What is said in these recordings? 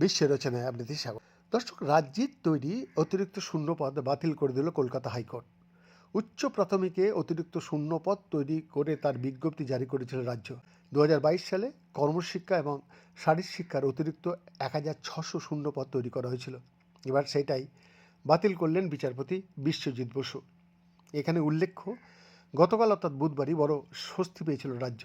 বিশ্বের রচনায় আপনাদের স্বাগত দর্শক, রাজ্যের তৈরি অতিরিক্ত শূন্যপদ বাতিল করে দিল কলকাতা হাইকোর্ট। উচ্চ প্রাথমিকে অতিরিক্ত শূন্যপদ তৈরি করে তার বিজ্ঞপ্তি জারি করেছিল রাজ্য। দু হাজার বাইশ সালে কর্মশিক্ষা এবং শারীর শিক্ষার অতিরিক্ত এক হাজার ছশো শূন্যপদ তৈরি করা হয়েছিল। এবার সেটাই বাতিল করলেন বিচারপতি বিশ্বজিৎ বসু। এখানে উল্লেখ্য গতকাল অর্থাৎ বুধবারই বড় স্বস্তি পেয়েছিল রাজ্য।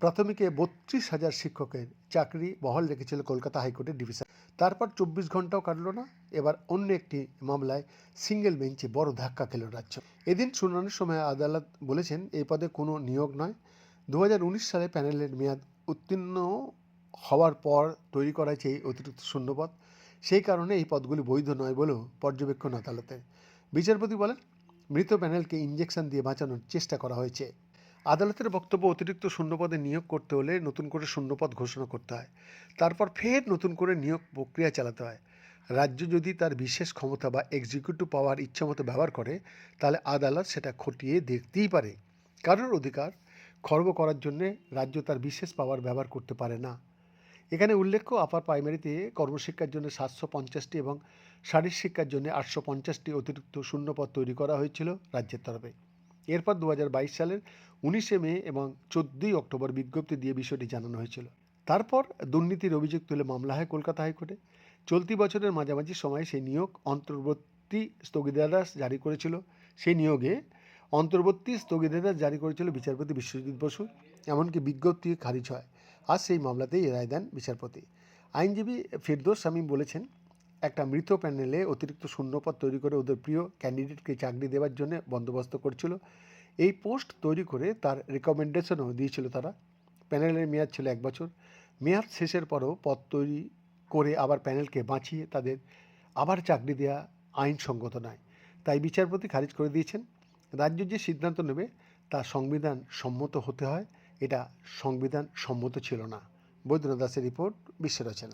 প্রাথমিকে বত্রিশ হাজার শিক্ষকের চাকরি বহাল রেখেছিল কলকাতা হাইকোর্টের ডিভিশন। তারপর চব্বিশ ঘন্টাও কাটল না, এবার অন্য একটি মামলায় সিঙ্গেল বেঞ্চে বড় ধাক্কা খেল রাজ্য। এদিন শুনানির সময় আদালত বলেছেন এই পদে কোনো নিয়োগ নয়। দু সালে প্যানেলের মেয়াদ উত্তীর্ণ হওয়ার পর তৈরি করা হয়েছে এই অতিরিক্ত শূন্যপদ। সেই কারণে এই পদগুলি বৈধ নয় বলেও পর্যবেক্ষণ আদালতের বিচারপতি বলেন মৃত প্যানেলকে ইঞ্জেকশন দিয়ে বাঁচানোর চেষ্টা করা হয়েছে। আদালতের বক্তব্য অতিরিক্ত শূন্যপদে নিয়োগ করতে হলে নতুন করে শূন্যপদ ঘোষণা করতে হয়। তারপর ফের নতুন করে নিয়োগ প্রক্রিয়া চালাতে হয়। রাজ্য যদি তার বিশেষ ক্ষমতা বা এক্সিকিউটিভ পাওয়ার ইচ্ছামতো ব্যবহার করে, তাহলে আদালত সেটা খটিয়ে দেখতেই পারে। কারোর অধিকার খর্ব করার জন্যে রাজ্য তার বিশেষ পাওয়ার ব্যবহার করতে পারে না। এখানে উল্লেখ্য, আপার প্রাইমারিতে কর্মশিক্ষার জন্য সাতশো পঞ্চাশটি এবং শারীর শিক্ষার জন্য আটশো পঞ্চাশটি অতিরিক্ত শূন্যপদ তৈরি করা হয়েছিল রাজ্যের তরফে। এরপর দু হাজার বাইশ সালের উনিশে মে এবং চোদ্দোই অক্টোবর বিজ্ঞপ্তি দিয়ে বিষয়টি জানানো হয়েছিল। তারপর দুর্নীতির অভিযোগ তুলে মামলা হয় কলকাতা হাইকোর্টে। চলতি বছরের মাঝামাঝি সময়ে সেই নিয়োগ অন্তর্বর্তী স্থগিতাদেশ জারি করেছিল। সেই নিয়োগে অন্তর্বর্তী স্থগিতাদেশ জারি করেছিল বিচারপতি বিশ্বজিৎ বসু, এমনকি বিজ্ঞপ্তি খারিজ হয়। আর সেই মামলাতেই রায় দেন বিচারপতি। আইনজীবী ফিরদোস শামীম বলেছেন, একটা মৃত প্যানেলে অতিরিক্ত শূন্যপদ তৈরি করে ওদের প্রিয় ক্যান্ডিডেটকে চাকরি দেওয়ার জন্য বন্দোবস্ত করছিল। এই পোস্ট তৈরি করে তার রেকমেন্ডেশনও দিয়েছিল তারা। প্যানেলের মেয়াদ ছিল এক বছর। মেয়াদ শেষের পরও পদ তৈরি করে আবার প্যানেলকে বাঁচিয়ে তাদের আবার চাকরি দেওয়া আইনসঙ্গত নয়। তাই বিচারপতি খারিজ করে দিয়েছেন। রাজ্য যে সিদ্ধান্ত নেবে তা সংবিধান সম্মত হতে হয়। এটা সংবিধান সম্মত ছিল না। বৈদ্যনাথ দাসের রিপোর্ট বিশ্ব রচনা।